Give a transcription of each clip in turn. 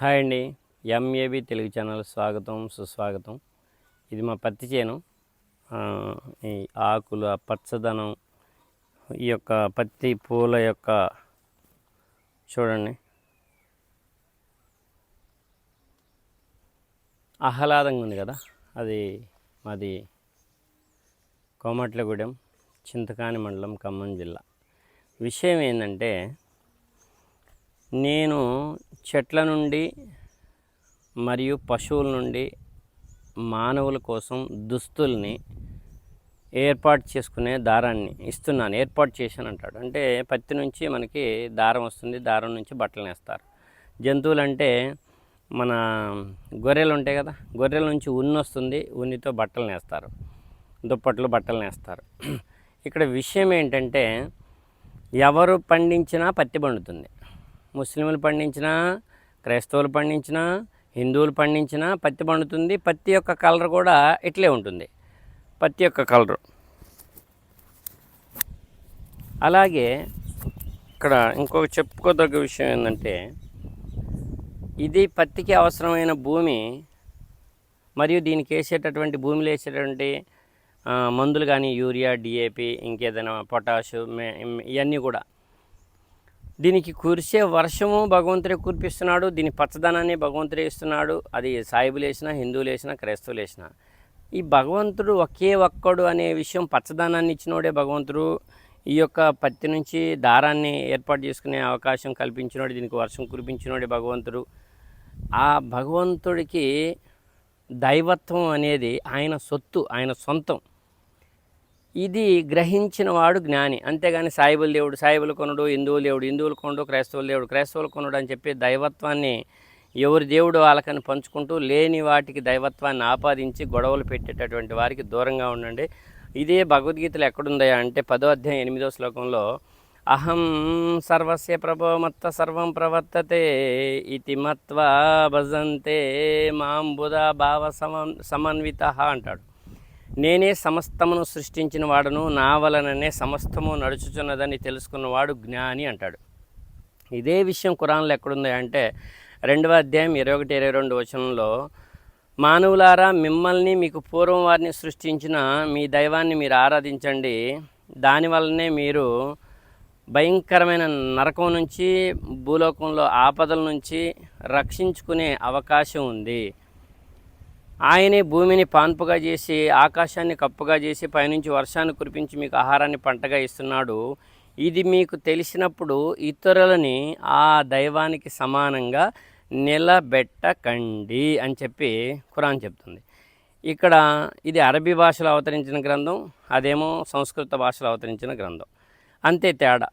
Hi అండి. MAB Telugu channel స్వాగతం సుస్వాగతం. ఇది మా పత్తి చేను. ఈ ఆకులు ఆ పచ్చదనం ఈ యొక్క పత్తి పూల యొక్క చూడండి. ఆహ్లాదంగా ఉంది కదా. అది మాది కోమట్లగూడెం చింతకాని మండలం ఖమ్మం జిల్లా. విషయం ఏంటంటే నేను చెట్ల నుండి మరియు పశువుల నుండి మానవుల కోసం దుస్తుల్ని ఏర్పాటు చేసుకునే దారాన్ని ఇస్తున్నాను. ఏర్పాటు చేశాను అంటాడు అంటే పత్తి నుంచి మనకి దారం వస్తుంది. దారం నుంచి బట్టలు నేస్తారు. జంతువులు అంటే మన గొర్రెలు ఉంటాయి కదా గొర్రెల నుంచి ఉన్ని వస్తుంది. ఉన్నితో బట్టలు నేస్తారు. దుప్పట్లు బట్టలు నేస్తారు. ఇక్కడ విషయం ఏంటంటే ఎవరు పండించినా పత్తి పండుతుంది. ముస్లింలు పండించినా క్రైస్తవులు పండించినా హిందువులు పండించినా పత్తి పండుతుంది. పత్తి యొక్క కలర్ కూడా ఇట్లే ఉంటుంది. పత్తి యొక్క కలరు. అలాగే ఇక్కడ ఇంకొక చెప్పుకోదగ్గ విషయం ఏంటంటే ఇది పత్తికి అవసరమైన భూమి మరియు దీనికి వేసేటటువంటి భూమిలో వేసేటటువంటి మందులు కానీ యూరియా డిఏపి ఇంకేదైనా పొటాషు ఇవన్నీ కూడా దీనికి కురిసే వర్షము భగవంతుడే కురిపిస్తున్నాడు దీని పచ్చదనాన్ని భగవంతుడే ఇస్తున్నాడు. అది సాయిబులు వేసినా హిందువులు వేసినా క్రైస్తవులు వేసినా. ఈ భగవంతుడు ఒకే ఒక్కడు అనే విషయం పచ్చదనాన్ని ఇచ్చినోడే భగవంతుడు. ఈ యొక్క పత్తి నుంచి దారాన్ని ఏర్పాటు చేసుకునే అవకాశం కల్పించినోడు దీనికి వర్షం కురిపించినోడే భగవంతుడు. ఆ భగవంతుడికి దైవత్వం అనేది ఆయన సొత్తు ఆయన సొంతం. ఇది గ్రహించిన వాడు జ్ఞాని. అంతేగాని సాయిబుల దేవుడు సాయిబుల కొనుడు హిందువుల దేవుడు హిందువుల కొనుడు క్రైస్తవుల దేవుడు క్రైస్తవుల కొనుడు అని చెప్పి దైవత్వాన్ని ఎవరి దేవుడు వాళ్ళకని పంచుకుంటూ లేని వాటికి దైవత్వాన్ని ఆపాదించి గొడవలు పెట్టేటటువంటి వారికి దూరంగా ఉండండి. ఇదే భగవద్గీతలో ఎక్కడుందయా అంటే పదో అధ్యాయం ఎనిమిదో శ్లోకంలో అహం సర్వస్య ప్రభోమత్త సర్వం ప్రవర్తతే ఇతి మత్వా భజంతే మాం బుధ భావ సమన్ సమన్విత అంటాడు. నేనే సమస్తమును సృష్టించిన వాడును నా వలననే సమస్తము నడుచుచున్నదని తెలుసుకున్నవాడు జ్ఞాని అంటాడు. ఇదే విషయం కురాన్లో ఎక్కడుంది అంటే రెండవ అధ్యాయం ఇరవై ఒకటి ఇరవై రెండు వచనంలో మానవులారా మిమ్మల్ని మీకు పూర్వం వారిని సృష్టించిన మీ దైవాన్ని మీరు ఆరాధించండి. దానివల్లనే మీరు భయంకరమైన నరకం నుంచి భూలోకంలో ఆపదల నుంచి రక్షించుకునే అవకాశం ఉంది. ఆయనే భూమిని పాన్పుగా చేసి ఆకాశాన్ని కప్పుగా చేసి పైనుంచి వర్షాన్ని కురిపించి మీకు ఆహారాన్ని పంటగా ఇస్తున్నాడు. ఇది మీకు తెలిసినప్పుడు ఇతరులని ఆ దైవానికి సమానంగా నిలబెట్టకండి అని చెప్పి ఖురాన్ చెప్తుంది. ఇక్కడ ఇది అరబీ భాషలో అవతరించిన గ్రంథం అదేమో సంస్కృత భాషలో అవతరించిన గ్రంథం. అంతే తేడా.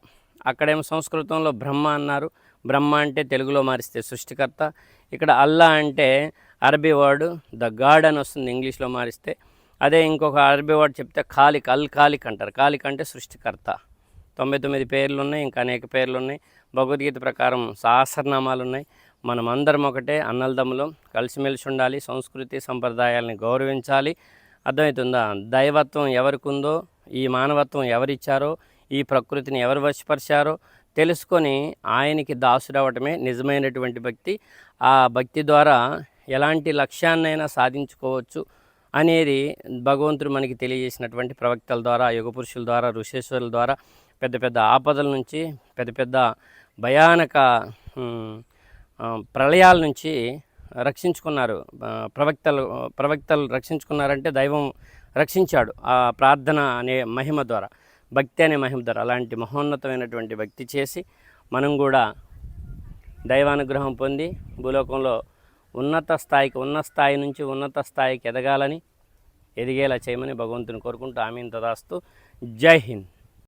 అక్కడేమో సంస్కృతంలో బ్రహ్మ అన్నారు. బ్రహ్మ అంటే తెలుగులో మారిస్తే సృష్టికర్త. ఇక్కడ అల్లా అంటే అరబీ వర్డ్ ద గాడ్ అని వస్తుంది ఇంగ్లీష్లో మారిస్తే. అదే ఇంకొక అరబీ వర్డ్ చెప్తే ఖాలిక్ అల్ ఖాలిక్ అంటారు. ఖాలిక్ అంటే సృష్టికర్త. తొంభై తొమ్మిది పేర్లు ఉన్నాయి ఇంకా అనేక పేర్లు ఉన్నాయి. భగవద్గీత ప్రకారం సహస్రనామాలు ఉన్నాయి. మనం అందరం ఒకటే అన్నలదమ్ములం. కలిసిమెలిసి ఉండాలి సంస్కృతి సంప్రదాయాలని గౌరవించాలి. అర్థమవుతుందా? దైవత్వం ఎవరికి ఉందో ఈ మానవత్వం ఎవరిచ్చారో ఈ ప్రకృతిని ఎవరు వశపరిచారో తెలుసుకొని ఆయనకి దాసుడవటమే నిజమైనటువంటి భక్తి. ఆ భక్తి ద్వారా ఎలాంటి లక్ష్యాన్నైనా సాధించుకోవచ్చు అనేది భగవంతుడు మనకి తెలియజేసినటువంటి ప్రవక్తల ద్వారా యుగ పురుషుల ద్వారా ఋషేశ్వరుల ద్వారా పెద్ద పెద్ద ఆపదల నుంచి పెద్ద పెద్ద భయానక ప్రళయాల నుంచి రక్షించుకున్నారు. ప్రవక్తలు ప్రవక్తలు రక్షించుకున్నారంటే దైవం రక్షించాడు ఆ ప్రార్థన అనే మహిమ ద్వారా భక్తి అనే మహిమ ద్వారా. అలాంటి మహోన్నతమైనటువంటి భక్తి చేసి మనం కూడా దైవానుగ్రహం పొంది భూలోకంలో ఉన్నత స్థాయికి ఉన్న స్థాయి నుంచి ఉన్నత స్థాయికి ఎదగాలని ఎదిగేలా చేయమని భగవంతుని కోరుకుంటూ ఆమెను తదాస్తూ. జై హింద్.